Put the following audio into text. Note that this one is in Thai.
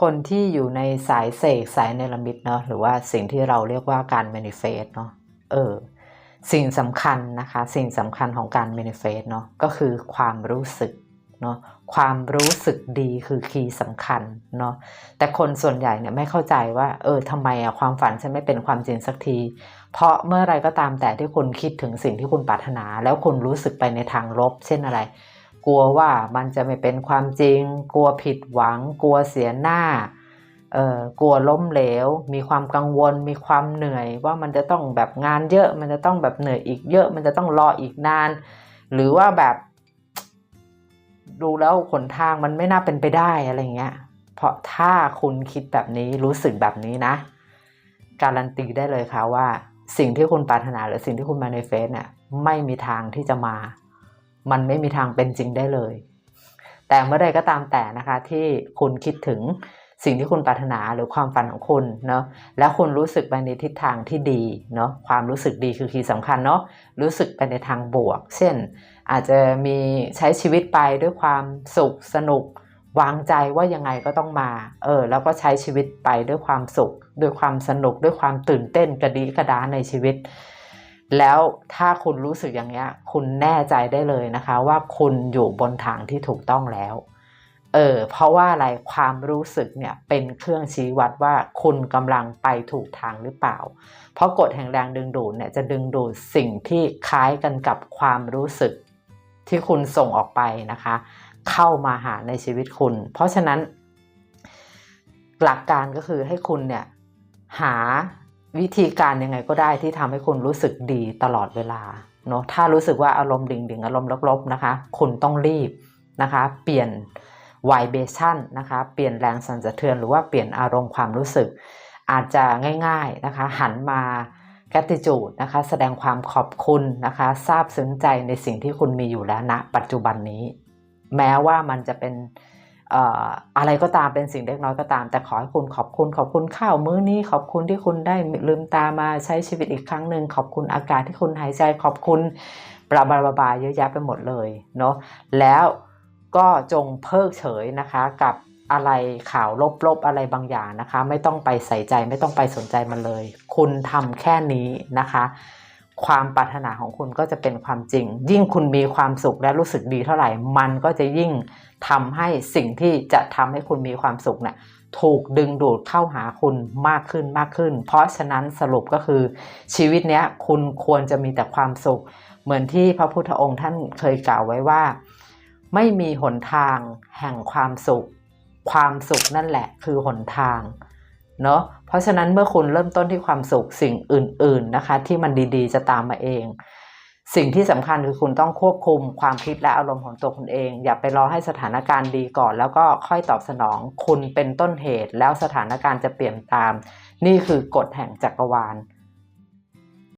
คนที่อยู่ในสายเสกสายเนรมิตเนาะหรือว่าสิ่งที่เราเรียกว่าการ manifest เนาะเออสิ่งสำคัญนะคะสิ่งสำคัญของการ manifest เนาะก็คือความรู้สึกเนาะความรู้สึกดีคือคีย์สำคัญเนาะแต่คนส่วนใหญ่เนี่ยไม่เข้าใจว่า เออทำไมอะความฝันฉันไม่เป็นความจริงสักที เพราะเมื่อไรก็ตามแต่ที่คุณคิดถึงสิ่งที่คุณปรารถนา แล้วคุณรู้สึกไปในทางลบ เช่นอะไร กลัวว่ามันจะไม่เป็นความจริง กลัวผิดหวัง กลัวเสียหน้าเอ่อกลัวล้มเหลว มีความกังวล มีความเหนื่อย ว่ามันจะต้องแบบงานเยอะ มันจะต้องแบบเหนื่อยอีกเยอะ มันจะต้องรออีกนาน หรือว่าแบบ ดูแล้วขนทางมันไม่น่าเป็นไปได้อะไรเงี้ย เพราะถ้าคุณคิดแบบนี้รู้สึกแบบนี้นะ การันตีได้เลยค่ะว่า สิ่งที่คุณปรารถนาหรือสิ่งที่คุณมาในเฟซเนี่ยไม่มีทางที่จะมา มันไม่มีทางเป็นจริงได้เลย แต่เมื่อใดก็ตามแต่นะคะที่คุณคิดถึงสิ่งที่คุณปรารถนาหรือความฝันของคุณเนาะแล้วคุณรู้สึกไปในทิศทางที่ดีเนาะความรู้สึกดีคือคีย์สำคัญเนาะรู้สึกไปในทางบวก เช่น อาจจะมีใช้ชีวิตไปด้วยความสุขสนุก วางใจว่ายังไงก็ต้องมาเออแล้วก็ใช้ชีวิตไปด้วยความสุข ด้วยความสนุก ด้วยความตื่นเต้นกระดีกระดาในชีวิต แล้วถ้าคุณรู้สึกอย่างเงี้ย คุณแน่ใจได้เลยนะคะ ว่าคุณอยู่บนทางที่ถูกต้องแล้ว เออ เพราะว่าอะไรความรู้สึกเนี่ยเป็นเครื่องชี้วัดว่าคุณกำลังไปถูกทางหรือเปล่า เพราะกฎแห่งแรงดึงดูดเนี่ยจะดึงดูดสิ่งที่คล้ายกันกับความรู้สึกที่คุณส่งออกไปนะคะ เข้ามาหาในชีวิตคุณ เพราะฉะนั้น หลักการก็คือให้คุณเนี่ยหา วิธีการยังไงก็ได้ที่ทำให้คุณรู้สึกดีตลอดเวลาเนาะถ้ารู้สึกว่าอารมณ์ดิ่งดิ่งอารมณ์ลบๆนะคะ คุณต้องรีบนะคะ เปลี่ยน vibration นะคะ เปลี่ยนแรงสั่นสะเทือนหรือว่าเปลี่ยนอารมณ์ความรู้สึก อาจจะง่ายๆนะคะ หันมา gratitude นะคะ แสดงความขอบคุณนะคะซาบซึ้งใจในสิ่งที่คุณมีอยู่แล้วณปัจจุบันนี้ แม้ว่ามันจะเป็น อะไรก็ตามเป็นสิ่งเล็กน้อยก็ตาม แต่ขอให้คุณขอบคุณขอบคุณข้าวมื้อนี้ ขอบคุณที่คุณได้ลืมตามาใช้ชีวิตอีกครั้งหนึ่งขอบคุณอากาศที่คุณหายใจขอบคุณบลาบลาบลาบลาเยอะแยะไปหมดเลยเนาะแล้วก็จงเพิกเฉยนะคะกับอะไรข่าวลบๆอะไรบางอย่างนะคะ ไม่ต้องไปใส่ใจไม่ต้องไปสนใจมันเลย คุณทำแค่นี้นะคะ ความปรารถนาของคุณก็จะเป็นความจริง ยิ่งคุณมีความสุขและรู้สึกดีเท่าไหร่ มันก็จะยิ่งทำให้สิ่งที่จะทำให้คุณมีความสุขเนี่ยถูกดึงดูดเข้าหาคุณมากขึ้นมากขึ้น เพราะฉะนั้นสรุปก็คือ ชีวิตเนี้ยคุณควรจะมีแต่ความสุข เหมือนที่พระพุทธองค์ท่านเคยกล่าวไว้ว่า ไม่มีหนทางแห่งความสุข ความสุขนั่นแหละคือหนทางเนาะ ราะฉะนั้นเมื่อคุณเริ่มต้นที่ความสุขสิ่งอื่น ๆนะคะ ที่มันดีๆ จะตามมาเอง สิ่งที่สำคัญคือคุณต้องควบคุมความคิดและอารมณ์ของตัวคุณเอง อย่าไปรอให้สถานการณ์ดีก่อน แล้วก็ค่อยตอบสนอง คุณเป็นต้นเหตุ แล้วสถานการณ์จะเปลี่ยนตาม นี่คือกฎแห่งจักรวาล